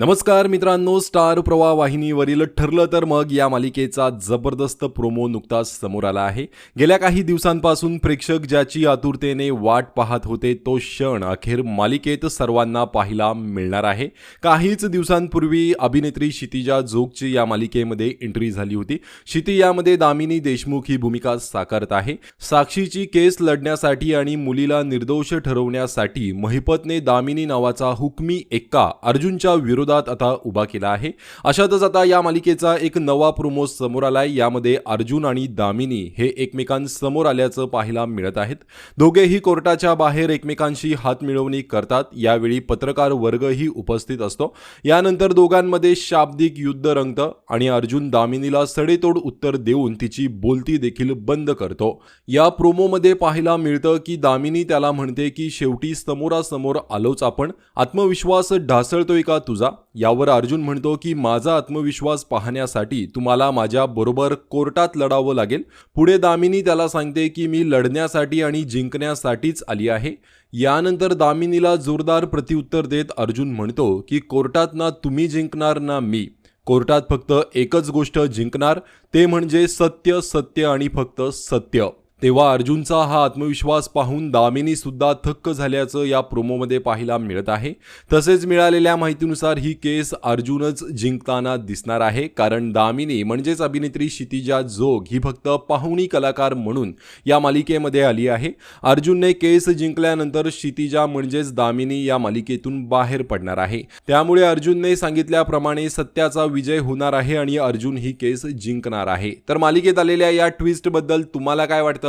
नमस्कार मित्रांनो स्टार प्रवाह वाहिनीवरील ठरलं तर मग या मालिकेचा जबरदस्त प्रोमो नुकताच समोर आला आहे. गेल्या काही दिवसांपासून प्रेक्षक ज्याची आतुरतेने वाट पाहत होते तो क्षण अखेर मालिकेत सर्वांना पाहायला मिळणार आहे. काहीच दिवसांपूर्वी अभिनेत्री क्षितिजा जोगची या मालिकेमध्ये एंट्री झाली होती. क्षिती यामध्ये दामिनी देशमुख ही भूमिका साकारत आहे. साक्षीची केस लढण्यासाठी आणि मुलीला निर्दोष ठरवण्यासाठी महिपतने दामिनी नावाचा हुकमी एक्का अर्जुनच्या विरोधात आता उभा केला आहे. अशातच आता या मालिकेचा एक नवा प्रोमो समोर आलाय. यामध्ये अर्जुन आणि दामिनी हे एकमेकांसमोर आल्याचं पाहायला मिळत आहेत. दोघेही कोर्टाच्या बाहेर एकमेकांशी हात मिळवणी करतात. यावेळी पत्रकार वर्गही उपस्थित असतो. यानंतर दोघांमध्ये शाब्दिक युद्ध रंगतं आणि अर्जुन दामिनीला सडेतोड उत्तर देऊन तिची बोलती देखील बंद करतो. या प्रोमोमध्ये पाहायला मिळतं की दामिनी त्याला म्हणते की शेवटी समोरासमोर आलोच आपण. आत्मविश्वास ढासळतोय का तुझा? यावर अर्जुन म्हणतो की माझा आत्मविश्वास पाहण्यासाठी तुम्हाला माझ्या बरोबर कोर्टात लढावं लागेल. पुढे दामिनी त्याला सांगते की मी लढण्यासाठी आणि जिंकण्यासाठीच आली आहे. यानंतर दामिनीला जोरदार प्रत्युत्तर देत अर्जुन म्हणतो की कोर्टात ना तुम्ही जिंकणार ना मी. कोर्टात फक्त एकच गोष्ट जिंकणार. ते म्हणजे सत्य सत्य आणि फक्त सत्य. तेव्हा अर्जुनचा हा आत्मविश्वास पाहून दामिनी सुद्धा थक्क झाल्याचं या प्रोमोमध्ये पाहायला मिळत आहे. तसेच मिळालेल्या माहितीनुसार ही केस अर्जुनच जिंकताना दिसणार आहे. कारण दामिनी म्हणजेच अभिनेत्री क्षितिजा जोग ही फक्त पाहुणी कलाकार म्हणून या मालिकेमध्ये आली आहे. अर्जुनने केस जिंकल्यानंतर क्षितिजा म्हणजेच दामिनी या मालिकेतून बाहेर पडणार आहे. त्यामुळे अर्जुनने सांगितल्याप्रमाणे सत्याचा विजय होणार आहे आणि अर्जुन ही केस जिंकणार आहे. तर मालिकेत आलेल्या या ट्विस्टबद्दल तुम्हाला काय वाटतं?